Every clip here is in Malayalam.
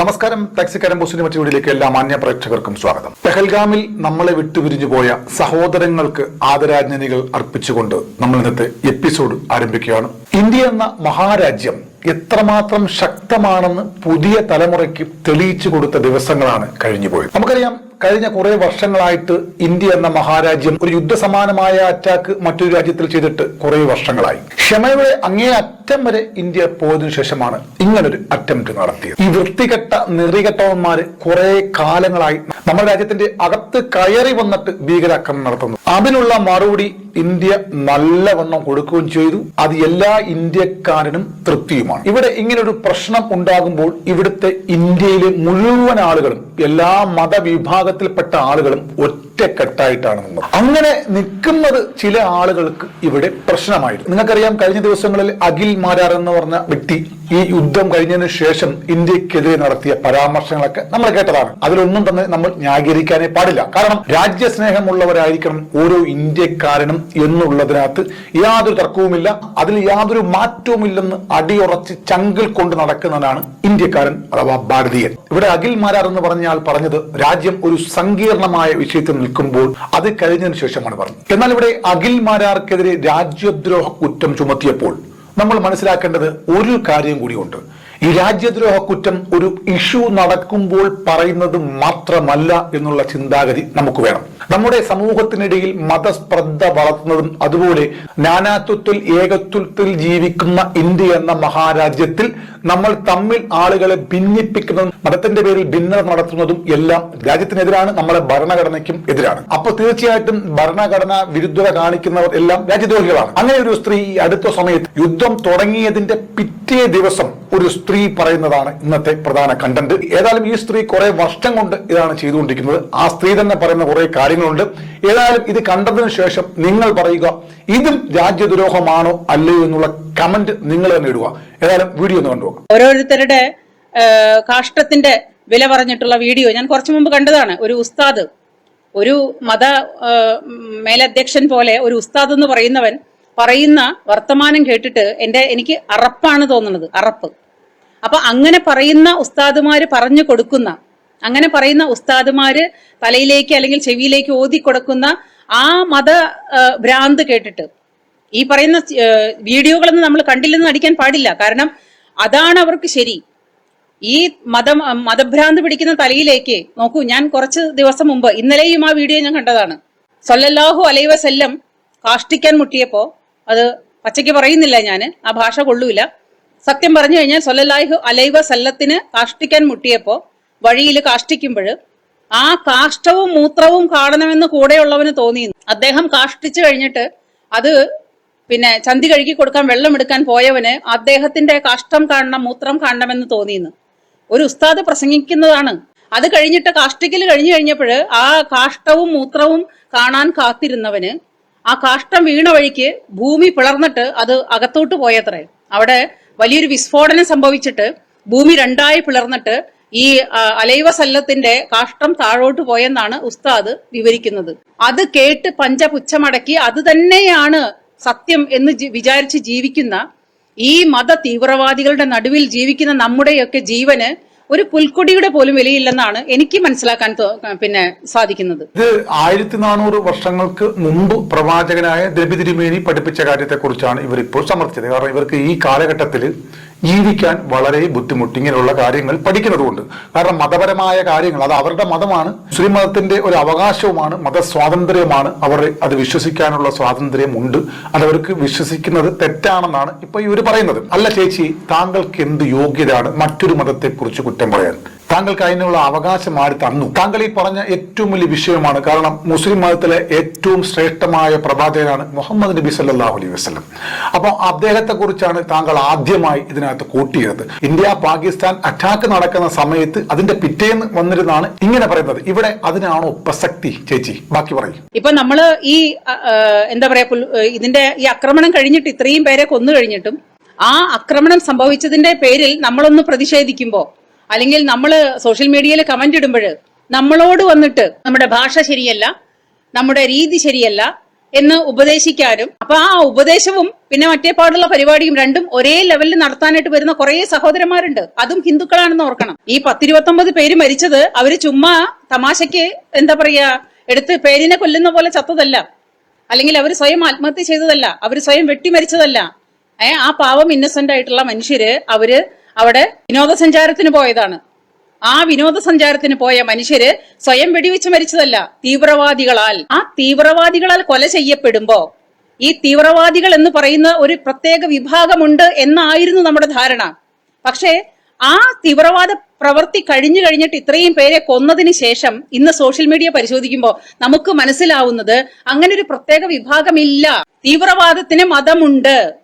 നമസ്കാരം. ടാക്സിക്കാരൻ പോസ്റ്റിന്റെ മറ്റു വീഡിയോയിലേക്ക് എല്ലാ മാന്യ പ്രേക്ഷകർക്കും സ്വാഗതം. പെഹൽഗാമിൽ നമ്മളെ വിട്ടുപിരിഞ്ഞു പോയ സഹോദരങ്ങൾക്ക് ആദരാജ്ഞനികൾ അർപ്പിച്ചുകൊണ്ട് നമ്മൾ ഇന്നത്തെ എപ്പിസോഡ് ആരംഭിക്കുകയാണ്. ഇന്ത്യ എന്ന മഹാരാജ്യം എത്രമാത്രം ശക്തമാണെന്ന് പുതിയ തലമുറയ്ക്ക് തെളിയിച്ചു കൊടുത്ത ദിവസങ്ങളാണ് കഴിഞ്ഞുപോയത്. നമുക്കറിയാം കഴിഞ്ഞ കുറെ വർഷങ്ങളായിട്ട് ഇന്ത്യ എന്ന മഹാരാജ്യം ഒരു യുദ്ധസമാനമായ അറ്റാക്ക് മറ്റൊരു രാജ്യത്തിൽ ചെയ്തിട്ട് കുറെ വർഷങ്ങളായി. ക്ഷമയുടെ അങ്ങേ അറ്റം വരെ ഇന്ത്യ പോയതിനു ശേഷമാണ് ഇങ്ങനൊരു അറ്റംപ്റ്റ് നടത്തിയത്. ഈ വൃത്തികെട്ട നിറികെട്ടവന്മാര് കുറെ കാലങ്ങളായി നമ്മുടെ രാജ്യത്തിന്റെ അകത്ത് കയറി വന്നിട്ട് ഭീകരാക്രമണം നടത്തുന്നു. അതിനുള്ള മറുപടി ഇന്ത്യ നല്ലവണ്ണം കൊടുക്കുകയും ചെയ്തു. അത് എല്ലാ ഇന്ത്യക്കാരനും തൃപ്തിയുമാണ്. ഇവിടെ ഇങ്ങനൊരു പ്രശ്നം ഉണ്ടാകുമ്പോൾ ഇവിടുത്തെ ഇന്ത്യയിലെ മുഴുവൻ ആളുകളും എല്ലാ മതവിഭാഗത്തിൽപ്പെട്ട ആളുകളും ഒറ്റക്കെട്ടായിട്ടാണ് നിന്നത്. അങ്ങനെ നിൽക്കുന്നത് ചില ആളുകൾക്ക് ഇവിടെ പ്രശ്നമായിരുന്നു. നിങ്ങൾക്കറിയാം കഴിഞ്ഞ ദിവസങ്ങളിൽ അഖിൽ മാരാർ എന്ന് പറഞ്ഞ വ്യക്തി ഈ യുദ്ധം കഴിഞ്ഞതിന് ശേഷം ഇന്ത്യക്കെതിരെ നടത്തിയ പരാമർശങ്ങളൊക്കെ നമ്മൾ കേട്ടതാണ്. അതിലൊന്നും തന്നെ നമ്മൾ ന്യായീകരിക്കാനേ പാടില്ല. കാരണം രാജ്യസ്നേഹമുള്ളവരായിരിക്കണം ഓരോ ഇന്ത്യക്കാരനും എന്നുള്ളതിനകത്ത് യാതൊരു തർക്കവുമില്ല. അതിൽ യാതൊരു മാറ്റവുമില്ലെന്ന് അടിയുറച്ച് ചങ്കിൽ കൊണ്ട് നടക്കുന്നതാണ് ഇന്ത്യക്കാരൻ അഥവാ ഭാരതീയൻ. ഇവിടെ അഖിൽ മാരാർ എന്ന് പറഞ്ഞാൽ പറഞ്ഞത് രാജ്യം ഒരു സങ്കീർണമായ വിഷയത്തിൽ നിൽക്കുമ്പോൾ അത് കഴിഞ്ഞതിന് ശേഷമാണ് പറഞ്ഞത്. എന്നാൽ ഇവിടെ അഖിൽ മാരാർക്കെതിരെ രാജ്യദ്രോഹ കുറ്റം ചുമത്തിയപ്പോൾ നമ്മൾ മനസ്സിലാക്കേണ്ടത് ഒരു കാര്യം കൂടിയുണ്ട്. ഈ രാജ്യദ്രോഹ കുറ്റം ഒരു ഇഷ്യൂ നടക്കുമ്പോൾ പറയുന്നത് മാത്രമല്ല എന്നുള്ള ചിന്താഗതി നമുക്ക് വേണം. നമ്മുടെ സമൂഹത്തിനിടയിൽ മതസ്പ്രദ്ധ വളർത്തുന്നതും അതുപോലെ നാനാത്വത്തിൽ ഏകത്വത്തിൽ ജീവിക്കുന്ന ഇന്ത്യ എന്ന മഹാരാജ്യത്തിൽ നമ്മൾ തമ്മിൽ ആളുകളെ ഭിന്നിപ്പിക്കുന്നതും മതത്തിന്റെ പേരിൽ ഭിന്നത നടത്തുന്നതും എല്ലാം രാജ്യത്തിനെതിരാണ് നമ്മുടെ ഭരണഘടനയ്ക്കും എതിരാണ്. അപ്പോൾ തീർച്ചയായിട്ടും ഭരണഘടന വിരുദ്ധത കാണിക്കുന്നവർ എല്ലാം രാജ്യദ്രോഹികളാണ്. അങ്ങനെ ഒരു സ്ത്രീ അടുത്ത സമയത്ത് യുദ്ധം തുടങ്ങിയതിന്റെ പിറ്റേ ദിവസം ഒരു സ്ത്രീ പറയുന്നതാണ് ഇന്നത്തെ പ്രധാന കണ്ടന്റ് ഏതായാലും ഈ സ്ത്രീ കുറെ വർഷം കൊണ്ട് ഇതാണ് ചെയ്തുകൊണ്ടിരിക്കുന്നത്. ആ സ്ത്രീ തന്നെ പറയുന്ന കുറെ കാര്യങ്ങളുണ്ട് ഏതായാലും ഇത് കണ്ടതിന് ശേഷം നിങ്ങൾ പറയുക ഇതും രാജ്യദ്രോഹമാണോ അല്ലയോ എന്നുള്ള കമന്റ് നിങ്ങൾ തന്നെ ഇടുക. ഏതായാലും വീഡിയോ ഒന്ന് കണ്ടുപോകാം ഓരോരുത്തരുടെ കാഷ്ടത്തിന്റെ വില പറഞ്ഞിട്ടുള്ള വീഡിയോ ഞാൻ കുറച്ചു മുമ്പ് കണ്ടതാണ്. ഒരു ഉസ്താദ് ഒരു മത മേലധ്യക്ഷൻ പോലെ ഒരു ഉസ്താദ് എന്ന് പറയുന്നവൻ പറയുന്ന വർത്തമാനം കേട്ടിട്ട് എന്റെ എനിക്ക് അറപ്പാണ് തോന്നുന്നത് അറപ്പ്. അപ്പൊ അങ്ങനെ പറയുന്ന ഉസ്താദുമാര് പറഞ്ഞു കൊടുക്കുന്ന അങ്ങനെ പറയുന്ന ഉസ്താദുമാര് തലയിലേക്ക് അല്ലെങ്കിൽ ചെവിയിലേക്ക് ഓതി കൊടുക്കുന്ന ആ മത ഭ്രാന്ത് കേട്ടിട്ട്. ഈ പറയുന്ന വീഡിയോകളൊന്നും നമ്മൾ കണ്ടില്ലെന്ന് നടിക്കാൻ പാടില്ല. കാരണം അതാണ് അവർക്ക് ശരി. ഈ മതം മതഭ്രാന്ത് പിടിക്കുന്ന തലയിലേക്ക് നോക്കൂ ഞാൻ കുറച്ച് ദിവസം മുമ്പ് ഇന്നലെയും ആ വീഡിയോ ഞാൻ കണ്ടതാണ്. സൊല്ലല്ലാഹു അലൈ വസല്ലം കാഷ്ടിക്കാൻ മുട്ടിയപ്പോ അത് പച്ചയ്ക്ക് പറയുന്നില്ല ഞാൻ ആ ഭാഷ കൊള്ളൂല. സത്യം പറഞ്ഞു കഴിഞ്ഞാൽ സൊല്ലല്ലാഹു അലൈവ സല്ലത്തിന് കാഷ്ടിക്കാൻ മുട്ടിയപ്പോ വഴിയിൽ കാഷ്ടിക്കുമ്പോൾ ആ കാഷ്ടവും മൂത്രവും കാണണമെന്ന് കൂടെയുള്ളവന് തോന്നി അദ്ദേഹം കാഷ്ടിച്ചു കഴിഞ്ഞിട്ട് അത് പിന്നെ ചന്തി കഴുകി കൊടുക്കാൻ വെള്ളം എടുക്കാൻ പോയവന് അദ്ദേഹത്തിന്റെ കാഷ്ടം കാണണം മൂത്രം കാണണമെന്ന് തോന്നിയെന്ന് ഒരു ഉസ്താദ് പ്രസംഗിക്കുന്നതാണ്. അത് കഴിഞ്ഞിട്ട് കാഷ്ടിക്കൽ കഴിഞ്ഞു കഴിഞ്ഞപ്പോൾ ആ കാഷ്ടവും മൂത്രവും കാണാൻ കാത്തിരുന്നവന് ആ കാഷ്ടം വീണ വഴിക്ക് ഭൂമി പിളർന്നിട്ട് അത് അകത്തോട്ട് പോയത്രേ. അവിടെ വലിയൊരു വിസ്ഫോടനം സംഭവിച്ചിട്ട് ഭൂമി രണ്ടായി പിളർന്നിട്ട് ഈ അലൈവ സല്ലത്തിന്റെ കാഷ്ടം താഴോട്ട് പോയെന്നാണ് ഉസ്താദ് വിവരിക്കുന്നത്. അത് കേട്ട് പഞ്ചപുച്ഛമടക്കി അത് തന്നെയാണ് സത്യം എന്ന് വിചാരിച്ച് ജീവിക്കുന്ന ഈ മത തീവ്രവാദികളുടെ നടുവിൽ ജീവിക്കുന്ന നമ്മുടെയൊക്കെ ജീവന് ഒരു പുൽക്കൊടിയുടെ പോലും വിലയില്ലെന്നാണ് എനിക്ക് മനസ്സിലാക്കാൻ പിന്നെ സാധിക്കുന്നത്. ഇത് ആയിരത്തി നാനൂറ് വർഷങ്ങൾക്ക് മുമ്പ് പ്രവാചകനായ ദ്രവി തിരുമേനി പഠിപ്പിച്ച കാര്യത്തെക്കുറിച്ചാണ് ഇവർ ഇപ്പോൾ സമർത്ഥിച്ചത് കാരണം ഇവർക്ക് ഈ കാലഘട്ടത്തിൽ ജീവിക്കാൻ വളരെ ബുദ്ധിമുട്ട് ഇങ്ങനെയുള്ള കാര്യങ്ങൾ പഠിക്കുന്നതുകൊണ്ട്. കാരണം മതപരമായ കാര്യങ്ങൾ അത് അവരുടെ മതമാണ്. മുസ്ലിം മതത്തിന്റെ ഒരു അവകാശവുമാണ് മതസ്വാതന്ത്ര്യമാണ്. അവർ അത് വിശ്വസിക്കാനുള്ള സ്വാതന്ത്ര്യം ഉണ്ട്. അത് അവർക്ക് വിശ്വസിക്കുന്നത് തെറ്റാണെന്നാണ് ഇപ്പൊ ഇവർ പറയുന്നത്. അല്ല ചേച്ചി താങ്കൾക്ക് എന്ത് യോഗ്യതയാണ് മറ്റൊരു മതത്തെ കുറിച്ച് കുറ്റം പറയാൻ? താങ്കൾക്ക് അതിനുള്ള അവകാശം ആര് തന്നു? താങ്കൾ ഈ പറഞ്ഞ ഏറ്റവും വലിയ വിഷയമാണ്. കാരണം മുസ്ലിം മതത്തിലെ ഏറ്റവും ശ്രേഷ്ഠമായ പ്രഭാതകനാണ് മുഹമ്മദ് നബി സല്ലല്ലാഹു അലൈഹി വസ്ലം അപ്പോൾ അദ്ദേഹത്തെ കുറിച്ചാണ് താങ്കൾ ആദ്യമായി ഇതിനകത്ത് കൂട്ടിയത് ഇന്ത്യ പാകിസ്ഥാൻ അറ്റാക്ക് നടക്കുന്ന സമയത്ത് അതിന്റെ പിറ്റേന്ന് വന്നിരുന്നാണ് ഇങ്ങനെ പറയുന്നത്. ഇവിടെ അതിനാണോ പ്രസക്തി ചേച്ചി? ബാക്കി പറയും. ഇപ്പൊ നമ്മൾ ഈ എന്താ പറയാ ഇതിന്റെ ഈ ആക്രമണം കഴിഞ്ഞിട്ട് ഇത്രയും പേരെ കൊന്നു കഴിഞ്ഞിട്ടും ആ ആക്രമണം സംഭവിച്ചതിന്റെ പേരിൽ നമ്മളൊന്ന് പ്രതിഷേധിക്കുമ്പോ അല്ലെങ്കിൽ നമ്മൾ സോഷ്യൽ മീഡിയയിൽ കമന്റ് ഇടുമ്പോൾ നമ്മളോട് വന്നിട്ട് നമ്മുടെ ഭാഷ ശരിയല്ല നമ്മുടെ രീതി ശരിയല്ല എന്ന് ഉപദേശിക്കാനും അപ്പൊ ആ ഉപദേശവും പിന്നെ മറ്റേ പാടുള്ള പരിപാടിയും രണ്ടും ഒരേ ലെവലിൽ നടത്താനായിട്ട് വരുന്ന കുറെ സഹോദരന്മാരുണ്ട്. അതും ഹിന്ദുക്കളാണെന്ന് ഓർക്കണം. ഈ പത്തിരുപത്തൊമ്പത് പേര് മരിച്ചത് അവർ ചുമ്മാ തമാശയ്ക്ക് എന്താ പറയാ എടുത്ത് പേരിനെ കൊല്ലുന്ന പോലെ ചത്തതല്ല. അല്ലെങ്കിൽ അവർ സ്വയം ആത്മഹത്യ ചെയ്തതല്ല അവർ സ്വയം വെട്ടിമരിച്ചതല്ല ഏഹ് ആ പാവം ഇന്നസെന്റ് ആയിട്ടുള്ള മനുഷ്യര് അവർ അവിടെ വിനോദസഞ്ചാരത്തിന് പോയതാണ്. ആ വിനോദസഞ്ചാരത്തിന് പോയ മനുഷ്യര് സ്വയം വെടിവെച്ച് മരിച്ചതല്ല തീവ്രവാദികളാൽ. ആ തീവ്രവാദികളാൽ കൊല ചെയ്യപ്പെടുമ്പോ ഈ തീവ്രവാദികൾ എന്ന് പറയുന്ന ഒരു പ്രത്യേക വിഭാഗമുണ്ട് എന്നായിരുന്നു നമ്മുടെ ധാരണ. പക്ഷേ ആ തീവ്രവാദ പ്രവൃത്തി കഴിഞ്ഞു കഴിഞ്ഞിട്ട് ഇത്രയും പേരെ കൊന്നതിന് ശേഷം ഇന്ന് സോഷ്യൽ മീഡിയ പരിശോധിക്കുമ്പോൾ നമുക്ക് മനസ്സിലാവുന്നത് അങ്ങനെ ഒരു പ്രത്യേക വിഭാഗമില്ല. തീവ്രവാദത്തിന് മതമുണ്ട്.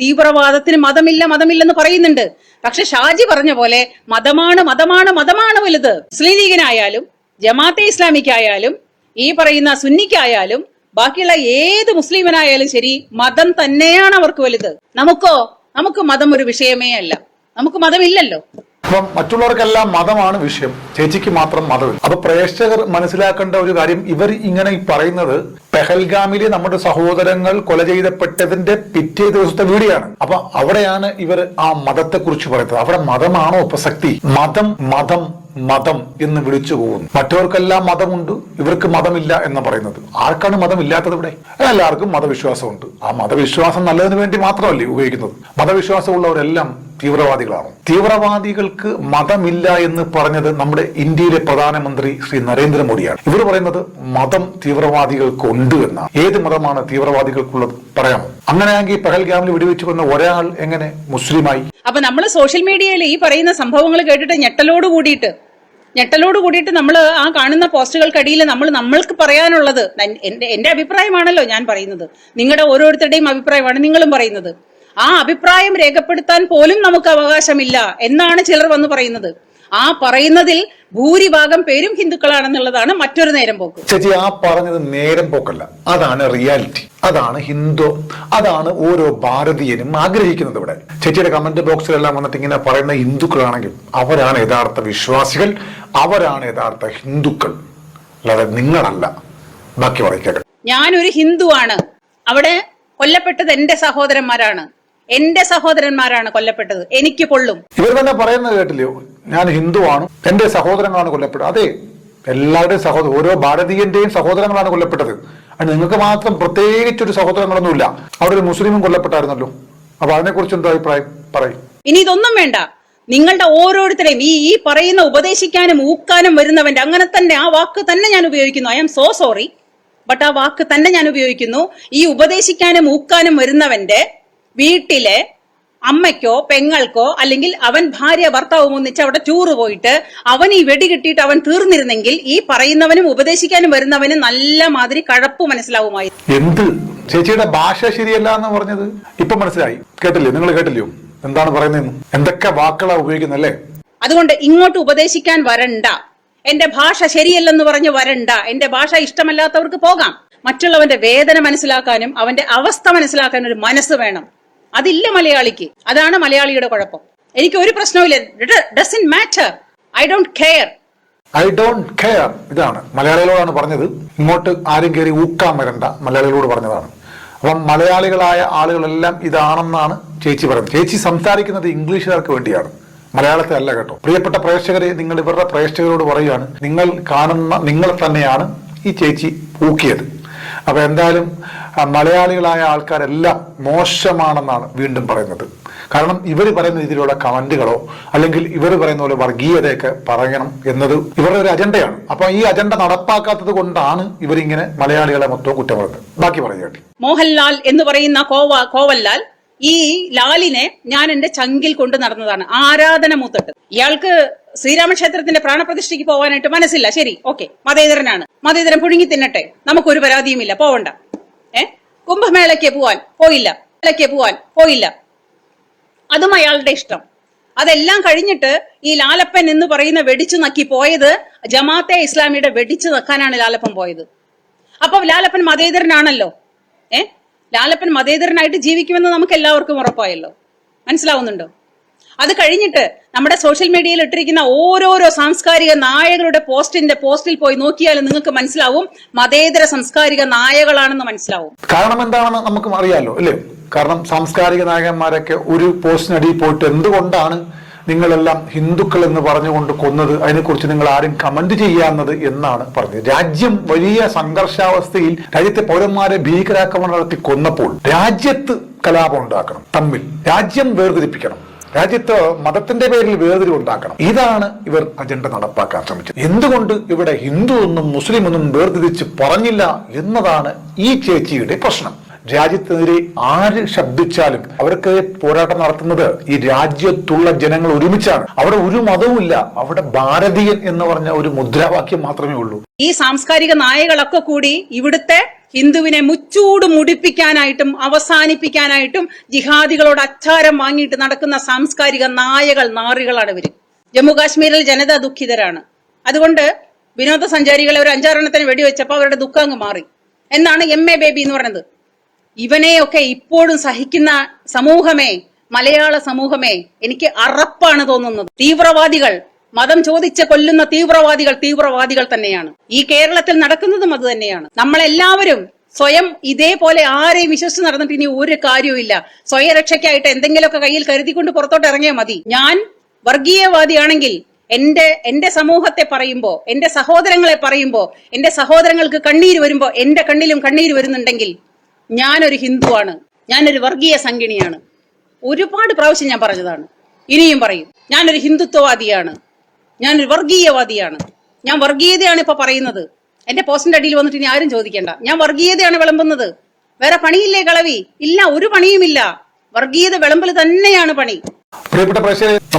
തീവ്രവാദത്തിന് മതമില്ല മതമില്ലെന്ന് പറയുന്നുണ്ട്. പക്ഷെ ഷാജി പറഞ്ഞ പോലെ മതമാണ് മതമാണ് മതമാണ് വലുത്. മുസ്ലിം ലീഗിനായാലും ജമാഅത്തെ ഇസ്ലാമിക്കായാലും ഈ പറയുന്ന സുന്നിക്കായാലും ബാക്കിയുള്ള ഏത് മുസ്ലിമിനായാലും ശരി മതം തന്നെയാണ് അവർക്ക് വലുത്. നമുക്കോ? നമുക്ക് മതം ഒരു വിഷയമേ അല്ല. നമുക്ക് മതമില്ലല്ലോ. അപ്പം മറ്റുള്ളവർക്കെല്ലാം മതമാണ് വിഷയം. ചേച്ചിക്ക് മാത്രം മതമില്ല. അപ്പൊ പ്രേക്ഷകർ മനസ്സിലാക്കേണ്ട ഒരു കാര്യം ഇവർ ഇങ്ങനെ പറയുന്നത് പെഹൽഗാമിലെ നമ്മുടെ സഹോദരങ്ങൾ കൊല ചെയ്തപ്പെട്ടതിന്റെ പിറ്റേ ദിവസത്തെ വീഡിയോ ആണ് അപ്പൊ അവിടെയാണ് ഇവർ ആ മതത്തെ കുറിച്ച് പറയുന്നത്. അവിടെ മതമാണോ പ്രസക്തി? മതം മതം മതം എന്ന് വിളിച്ചു പോകുന്നു. മറ്റവർക്കെല്ലാം മതമുണ്ട് ഇവർക്ക് മതമില്ല എന്ന് പറയുന്നത്. ആർക്കാണ് മതമില്ലാത്തത് ഇവിടെ? എല്ലാവർക്കും മതവിശ്വാസമുണ്ട്. ആ മതവിശ്വാസം നല്ലതിന് വേണ്ടി മാത്രമല്ലേ ഉപയോഗിക്കുന്നത്. മതവിശ്വാസമുള്ളവരെല്ലാം തീവ്രവാദികളാണ്? തീവ്രവാദികൾക്ക് മതമില്ല എന്ന് പറഞ്ഞത് നമ്മുടെ ഇന്ത്യയിലെ പ്രധാനമന്ത്രി ശ്രീ നരേന്ദ്രമോദിയാണ്. ഇവർ പറയുന്നത് മതം തീവ്രവാദികൾക്ക് ഉണ്ട് എന്നാണ് ഏത് മതമാണ് തീവ്രവാദികൾക്കുള്ളത് പറയാമോ? അങ്ങനെയാണെങ്കിൽ പെഹൽഗാമിൽ വെടിവെച്ച് വന്ന ഒരാൾ എങ്ങനെ മുസ്ലിമായി? അപ്പൊ നമ്മൾ സോഷ്യൽ മീഡിയയിൽ ഈ പറയുന്ന സംഭവങ്ങൾ കേട്ടിട്ട് ഞെട്ടലോട് കൂടിയിട്ട് ഞെട്ടലോട് കൂടിയിട്ട് നമ്മൾ ആ കാണുന്ന പോസ്റ്റുകൾക്കടിയിൽ നമ്മൾ നമ്മൾക്ക് പറയാനുള്ളത് എന്റെ എന്റെ എന്റെ അഭിപ്രായമാണല്ലോ ഞാൻ പറയുന്നത്. നിങ്ങളുടെ ഓരോരുത്തരുടെയും അഭിപ്രായമാണ് നിങ്ങളും പറയുന്നത്. ആ അഭിപ്രായം രേഖപ്പെടുത്താൻ പോലും നമുക്ക് അവകാശമില്ല എന്നാണ് ചിലർ വന്ന് പറയുന്നത്. ആ പറയുന്നതിൽ ഭൂരിഭാഗം പേരും ഹിന്ദുക്കളാണെന്നുള്ളതാണ് മറ്റൊരു നേരം പോക്ക്. ചേച്ചി ആ പറഞ്ഞത് നേരം പോക്കല്ല. അതാണ് റിയാലിറ്റി. അതാണ് ഹിന്ദു. അതാണ് ഓരോ ഭാരതീയനും ആഗ്രഹിക്കുന്നത് ഇവിടെ. ചേച്ചിയുടെ കമന്റ് ബോക്സിലെല്ലാം വന്നിട്ട് ഇങ്ങനെ പറയുന്ന ഹിന്ദുക്കളാണെങ്കിൽ അവരാണ് യഥാർത്ഥ വിശ്വാസികൾ അവരാണ് യഥാർത്ഥ ഹിന്ദുക്കൾ. അല്ലാതെ നിങ്ങളല്ല. ബാക്കി പറയിക്കട്ടെ. ഞാനൊരു ഹിന്ദുവാണ്. അവിടെ കൊല്ലപ്പെട്ടത് എന്റെ സഹോദരന്മാരാണ്. എന്റെ സഹോദരന്മാരാണ് കൊല്ലപ്പെട്ടത്. എനിക്ക് കൊള്ളും. ഇവർ തന്നെ പറയുന്നത് കേട്ടില്ലയോ ഞാൻ ഹിന്ദുവാണ്. എന്റെ സഹോദരങ്ങളാണ് കൊല്ലപ്പെട്ടത്. അതെ എല്ലാവരുടെയും സഹോദരൻ ഓരോ ഭാരതീയന്റെയും സഹോദരങ്ങളാണ് കൊല്ലപ്പെട്ടത്. അത് നിങ്ങൾക്ക് മാത്രം പ്രത്യേകിച്ചൊരു സഹോദരങ്ങളൊന്നുമില്ല. അവിടെ ഒരു മുസ്ലിമും കൊല്ലപ്പെട്ടായിരുന്നല്ലോ. അപ്പൊ അതിനെക്കുറിച്ച് എന്താ അഭിപ്രായം? പറയും. ഇനി ഇതൊന്നും വേണ്ട. നിങ്ങളുടെ ഓരോരുത്തരെയും ഈ ഈ പറയുന്ന ഉപദേശിക്കാനും ഊക്കാനും വരുന്നവന്റെ അങ്ങനെ തന്നെ ആ വാക്ക് തന്നെ ഞാൻ ഉപയോഗിക്കുന്നു. I am so sorry but ആ വാക്ക് തന്നെ ഞാൻ ഉപയോഗിക്കുന്നു. ഈ ഉപദേശിക്കാനും ഊക്കാനും വരുന്നവന്റെ വീട്ടിലെ അമ്മയ്ക്കോ പെങ്ങൾക്കോ അല്ലെങ്കിൽ അവൻ ഭാര്യ ഭർത്താവും ഒന്നിച്ച് അവിടെ ടൂറ് പോയിട്ട് അവൻ ഈ വെടി കിട്ടിയിട്ട് അവൻ തീർന്നിരുന്നെങ്കിൽ ഈ പറയുന്നവനും ഉപദേശിക്കാനും വരുന്നവനും നല്ല മാതിരി കഴപ്പ് മനസ്സിലാവുമായി എന്ത്? ചേച്ചിയുടെ ഭാഷ ശരിയല്ല എന്ന് പറഞ്ഞത്? ഇപ്പൊ മനസ്സിലായി. കേട്ടില്ലേ? നിങ്ങൾ കേട്ടില്ലയോ? എന്താണ് പറയുന്നത് എന്തൊക്കെ വാക്കുകളാ ഉപയോഗിക്കുന്നല്ലേ അതുകൊണ്ട് ഇങ്ങോട്ട് ഉപദേശിക്കാൻ വരണ്ട. എന്റെ ഭാഷ ശരിയല്ലെന്ന് പറഞ്ഞ് വരണ്ട. എന്റെ ഭാഷ ഇഷ്ടമല്ലാത്തവർക്ക് പോകാം. മറ്റുള്ളവന്റെ വേദന മനസ്സിലാക്കാനും അവന്റെ അവസ്ഥ മനസ്സിലാക്കാനും ഒരു മനസ്സ് വേണം. അതില്ല മലയാളിക്ക്. അതാണ് മലയാളിയുടെ കുഴപ്പം. എനിക്ക് ഒരു പ്രശ്നവുമില്ല. Doesn't matter I don't care I don't care ഇതാണ്. മലയാളികളോടാണ് പറഞ്ഞത്. ഇങ്ങോട്ട് ആരും കയറി ഊക്കാൻ വരണ്ട. മലയാളികളോട് പറഞ്ഞതാണ്. അപ്പം മലയാളികളായ ആളുകളെല്ലാം ഇതാണെന്നാണ് ചേച്ചി പറയുന്നത്. ചേച്ചി സംസാരിക്കുന്നത് ഇംഗ്ലീഷുകാർക്ക് വേണ്ടിയാണ്. മലയാളത്തെ അല്ല കേട്ടോ. പ്രിയപ്പെട്ട പ്രേക്ഷകരെ നിങ്ങൾ ഇവരുടെ പ്രേക്ഷകരോട് പറയുകയാണ്. നിങ്ങൾ കാണുന്ന നിങ്ങൾ തന്നെയാണ് ഈ ചേച്ചി ഊക്കിയത്. അപ്പൊ എന്തായാലും മലയാളികളായ ആൾക്കാരെല്ലാം മോശമാണെന്നാണ് വീണ്ടും പറയുന്നത്. കാരണം ഇവർ പറയുന്ന രീതിയിലുള്ള കമന്റുകളോ അല്ലെങ്കിൽ ഇവർ പറയുന്ന പോലെ വർഗീയതയൊക്കെ പറയണം എന്നത് ഇവരുടെ ഒരു അജണ്ടയാണ്. അപ്പൊ ഈ അജണ്ട നടപ്പാക്കാത്തത് കൊണ്ടാണ് ഇവരിങ്ങനെ മലയാളികളെ മൊത്തം കുറ്റം പറയുന്നത്. ബാക്കി പറയുക മോഹൻലാൽ എന്ന് പറയുന്ന കോവ കോവൽലാൽ ഈ ലാലിനെ ഞാൻ എന്റെ ചങ്കിൽ കൊണ്ട് നടന്നതാണ്. ആരാധന മൂത്തട്ട്. ഇയാൾക്ക് ശ്രീരാമക്ഷേത്രത്തിന്റെ പ്രാണപ്രതിഷ്ഠയ്ക്ക് പോകാനായിട്ട് മനസ്സില്ല. ശരി ഓക്കെ. മതേതരനാണ്. മതേതരൻ പുഴുങ്ങി തിന്നട്ടെ. നമുക്കൊരു പരാതിയുമില്ല. പോവണ്ട. ഏ? കുംഭമേളയ്ക്ക് പോവാൻ പോയില്ല. മേളയ്ക്ക് പോവാൻ പോയില്ല. അതും അയാളുടെ ഇഷ്ടം. അതെല്ലാം കഴിഞ്ഞിട്ട് ഈ ലാലപ്പൻ എന്ന് പറയുന്ന വെടിച്ചു നക്കി പോയത് ജമാഅത്തെ ഇസ്ലാമിയുടെ വെടിച്ചു നക്കാനാണ് ലാലപ്പൻ പോയത്. അപ്പൊ ലാലപ്പൻ മതേതരനാണല്ലോ. ഏ? ലാലപ്പൻ മതേതരനായിട്ട് ജീവിക്കുമെന്ന് നമുക്ക് എല്ലാവർക്കും ഉറപ്പായല്ലോ. മനസ്സിലാവുന്നുണ്ടോ? അത് കഴിഞ്ഞിട്ട് നമ്മുടെ സോഷ്യൽ മീഡിയയിൽ ഇട്ടിരിക്കുന്ന ഓരോരോ സാംസ്കാരിക നായകരുടെ പോസ്റ്റിന്റെ പോസ്റ്റിൽ പോയി നോക്കിയാൽ നിങ്ങൾക്ക് മനസ്സിലാവും മതേതര സാംസ്കാരിക നായകളാണെന്ന് മനസ്സിലാവും. കാരണം എന്താണെന്ന് നമുക്ക് അറിയാലോ അല്ലേ? കാരണം സാംസ്കാരിക നായകന്മാരൊക്കെ ഒരു പോസ്റ്റിനടിയിൽ പോയിട്ട് എന്തുകൊണ്ടാണ് നിങ്ങളെല്ലാം ഹിന്ദുക്കൾ എന്ന് പറഞ്ഞുകൊണ്ട് കൊന്നത്? അതിനെക്കുറിച്ച് നിങ്ങൾ ആരും കമന്റ് ചെയ്യാന്നത് എന്നാണ് പറഞ്ഞത്. രാജ്യം വലിയ സംഘർഷാവസ്ഥയിൽ രാജ്യത്തെ പൗരന്മാരെ ഭീകരാക്രമണം നടത്തി കൊന്നപ്പോൾ രാജ്യത്ത് കലാപം ഉണ്ടാക്കണം തമ്മിൽ. രാജ്യം വേർതിരിപ്പിക്കണം. രാജ്യത്ത് മതത്തിന്റെ പേരിൽ വേർതിരിവ് ഉണ്ടാക്കണം. ഇതാണ് ഇവർ അജണ്ട നടപ്പാക്കാൻ ശ്രമിച്ചത്. എന്തുകൊണ്ട് ഇവിടെ ഹിന്ദു എന്നും മുസ്ലിം എന്നും വേർതിരിച്ച് പറഞ്ഞില്ല എന്നതാണ് ഈ ചേച്ചിയുടെ പ്രശ്നം. രാജ്യത്തിനെതിരെ ആര് ശബ്ദിച്ചാലും അവർക്ക് പോരാട്ടം നടത്തുന്നത് ഈ രാജ്യത്തുള്ള ജനങ്ങൾ ഒരുമിച്ചാണ്. അവിടെ ഒരു മതവുമില്ല. അവിടെ ഭാരതീയൻ എന്ന് പറഞ്ഞ ഒരു മുദ്രാവാക്യം മാത്രമേ ഉള്ളൂ. ഈ സാംസ്കാരിക നായകളൊക്കെ കൂടി ഇവിടുത്തെ ഹിന്ദുവിനെ മുച്ചൂട് മുടിപ്പിക്കാനായിട്ടും അവസാനിപ്പിക്കാനായിട്ടും ജിഹാദികളോട് അച്ചാരം വാങ്ങിയിട്ട് നടക്കുന്ന സാംസ്കാരിക നായകൾ നാറികളാണ് ഇവർ. ജമ്മു കാശ്മീരിൽ ജനത ദുഃഖിതരാണ്. അതുകൊണ്ട് വിനോദസഞ്ചാരികളെ ഒരു അഞ്ചാറെണ്ണത്തിന് വെടിവെച്ചപ്പോൾ അവരുടെ ദുഃഖം അങ്ങ് മാറി. എന്നാണ് എം എ ബേബി എന്ന് പറയുന്നത്. ഇവനെയൊക്കെ ഇപ്പോഴും സഹിക്കുന്ന സമൂഹമേ മലയാള സമൂഹമേ എനിക്ക് അറപ്പാണ് തോന്നുന്നത്. തീവ്രവാദികൾ മതം ചോദിച്ച് കൊല്ലുന്ന തീവ്രവാദികൾ തീവ്രവാദികൾ തന്നെയാണ്. ഈ കേരളത്തിൽ നടക്കുന്നതും അത് തന്നെയാണ്. നമ്മളെല്ലാവരും സ്വയം ഇതേപോലെ ആരെയും വിശ്വസിച്ച് നടന്നിട്ട് ഇനി ഒരു കാര്യവുമില്ല. സ്വയരക്ഷയ്ക്കായിട്ട് എന്തെങ്കിലുമൊക്കെ കയ്യിൽ കരുതിക്കൊണ്ട് പുറത്തോട്ട് ഇറങ്ങിയാൽ മതി. ഞാൻ വർഗീയവാദിയാണെങ്കിൽ എന്റെ എന്റെ സമൂഹത്തെ പറയുമ്പോ എന്റെ സഹോദരങ്ങളെ പറയുമ്പോ എന്റെ സഹോദരങ്ങൾക്ക് കണ്ണീര് വരുമ്പോ എന്റെ കണ്ണിലും കണ്ണീര് വരുന്നുണ്ടെങ്കിൽ ഞാനൊരു ഹിന്ദുവാണ്. ഞാനൊരു വർഗീയ സംഘിണിയാണ്. ഒരുപാട് പ്രാവശ്യം ഞാൻ പറഞ്ഞതാണ്. ഇനിയും പറയും. ഞാനൊരു ഹിന്ദുത്വവാദിയാണ്. ഞാനൊരു വർഗീയവാദിയാണ്. ഞാൻ വർഗീയതയാണ് ഇപ്പൊ പറയുന്നത്. എന്റെ പോസ്റ്റിന്റെ അടിയിൽ വന്നിട്ട് ഇനി ആരും ചോദിക്കേണ്ട. ഞാൻ വർഗീയതയാണ് വിളമ്പുന്നത്. വേറെ പണിയില്ലേ കളവി? ഇല്ല ഒരു പണിയുമില്ല. വർഗീയത വിളമ്പൽ തന്നെയാണ് പണി. പ്രിയപ്പെട്ട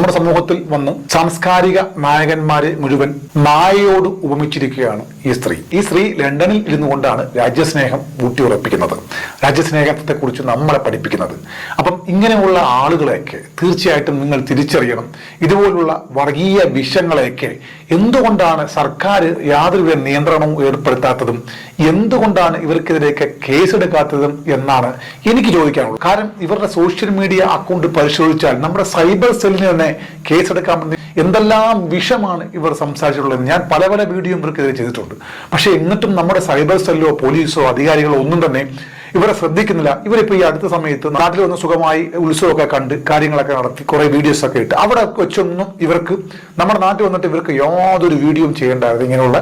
നമ്മുടെ സമൂഹത്തിൽ വന്ന് സാംസ്കാരിക നായകന്മാരെ മുഴുവൻ മായയോട് ഉപമിച്ചിരിക്കുകയാണ് ഈ സ്ത്രീ. ഈ സ്ത്രീ ലണ്ടനിൽ ഇരുന്നു കൊണ്ടാണ് രാജ്യസ്നേഹം ഊട്ടിയുറപ്പിക്കുന്നത്. രാജ്യസ്നേഹത്തെ കുറിച്ച് നമ്മളെ പഠിപ്പിക്കുന്നത്. അപ്പം ഇങ്ങനെയുള്ള ആളുകളെയൊക്കെ തീർച്ചയായിട്ടും നിങ്ങൾ തിരിച്ചറിയണം. ഇതുപോലുള്ള വർഗീയ വിഷങ്ങളെയൊക്കെ എന്തുകൊണ്ടാണ് സർക്കാർ യാതൊരുവിധ നിയന്ത്രണവും ഏർപ്പെടുത്താത്തതും എന്തുകൊണ്ടാണ് ഇവർക്കെതിരെയൊക്കെ കേസെടുക്കാത്തതും എന്നാണ് എനിക്ക് ചോദിക്കാനുള്ളത്. കാരണം ഇവരുടെ സോഷ്യൽ മീഡിയ അക്കൗണ്ട് പരിശോധിച്ചാൽ നമ്മുടെ സൈബർ സെല്ലിന് തന്നെ കേസെടുക്കാൻ പറ്റുന്ന എന്തെല്ലാം വിഷമാണ് ഇവർ സംസാരിച്ചിട്ടുള്ളത്. ഞാൻ പല പല വീഡിയോ ഇവർക്കെതിരെ ചെയ്തിട്ടുണ്ട്. പക്ഷെ എന്നിട്ടും നമ്മുടെ സൈബർ സെല്ലോ പോലീസോ അധികാരികളോ ഒന്നും തന്നെ ഇവരെ ശ്രദ്ധിക്കുന്നില്ല. ഇവരിപ്പോ ഈ അടുത്ത സമയത്ത് നാട്ടിൽ വന്ന് സുഖമായി ഉത്സവമൊക്കെ കണ്ട് കാര്യങ്ങളൊക്കെ നടത്തി കുറെ വീഡിയോസ് ഒക്കെ ഇട്ട് അവിടെ വെച്ചൊന്നും ഇവർക്ക് നമ്മുടെ നാട്ടിൽ വന്നിട്ട് ഇവർക്ക് യാതൊരു വീഡിയോയും ചെയ്യേണ്ടായിരുന്നു ഇങ്ങനെയുള്ള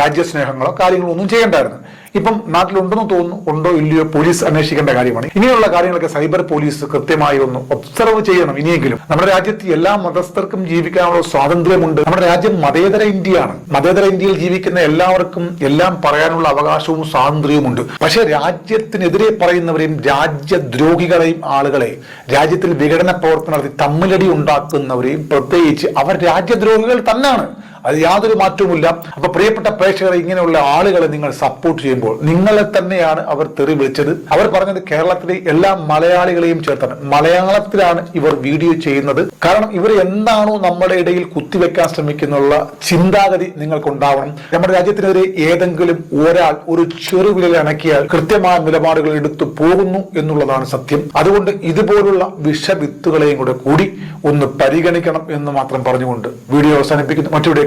രാജ്യസ്നേഹങ്ങളോ കാര്യങ്ങളോ ഒന്നും ചെയ്യേണ്ടായിരുന്നു. ഇപ്പം നാട്ടിലുണ്ടെന്ന് തോന്നുന്നു ഉണ്ടോ ഇല്ലയോ പോലീസ് അന്വേഷിക്കേണ്ട കാര്യമാണ്. ഇനിയുള്ള കാര്യങ്ങളൊക്കെ സൈബർ പോലീസ് കൃത്യമായി ഒന്ന് ഒബ്സർവ് ചെയ്യണം ഇനിയെങ്കിലും. നമ്മുടെ രാജ്യത്ത് എല്ലാ മതസ്ഥർക്കും ജീവിക്കാനുള്ള സ്വാതന്ത്ര്യമുണ്ട്. നമ്മുടെ രാജ്യം മതേതര ഇന്ത്യയാണ്. മതേതര ഇന്ത്യയിൽ ജീവിക്കുന്ന എല്ലാവർക്കും എല്ലാം പറയാനുള്ള അവകാശവും സ്വാതന്ത്ര്യവുമുണ്ട്. പക്ഷേ രാജ്യത്തിനെതിരെ പറയുന്നവരെയും രാജ്യദ്രോഹികളെയും ആളുകളെ രാജ്യത്തിൽ വിഘടന പ്രവർത്തനം നടത്തി തമ്മിലടി ഉണ്ടാക്കുന്നവരെയും പ്രത്യേകിച്ച് അവർ രാജ്യദ്രോഹികൾ തന്നെയാണ്. അത് യാതൊരു മാറ്റവുമില്ല. അപ്പൊ പ്രിയപ്പെട്ട പ്രേക്ഷകരെ ഇങ്ങനെയുള്ള ആളുകളെ നിങ്ങൾ സപ്പോർട്ട് ചെയ്യുമ്പോൾ നിങ്ങളെ തന്നെയാണ് അവർ തെറി വിളിച്ചത്. അവർ പറഞ്ഞത് കേരളത്തിലെ എല്ലാ മലയാളികളെയും ചേർത്താണ്. മലയാളത്തിലാണ് ഇവർ വീഡിയോ ചെയ്യുന്നത്. കാരണം ഇവർ എന്താണോ നമ്മുടെ ഇടയിൽ കുത്തിവെക്കാൻ ശ്രമിക്കുന്നുള്ള ചിന്താഗതി നിങ്ങൾക്കുണ്ടാവണം. നമ്മുടെ രാജ്യത്തിനെതിരെ ഏതെങ്കിലും ഒരാൾ ഒരു ചെറുവിരൽ അണക്കിയാൽ കൃത്യമായ നിലപാടുകൾ എടുത്തു പോകുന്നു എന്നുള്ളതാണ് സത്യം. അതുകൊണ്ട് ഇതുപോലുള്ള വിഷവിത്തുകളെയും കൂടെ കൂടി ഒന്ന് പരിഗണിക്കണം എന്ന് മാത്രം പറഞ്ഞുകൊണ്ട് വീഡിയോ അവസാനിപ്പിക്കുന്നു. മറ്റു വീഡിയോ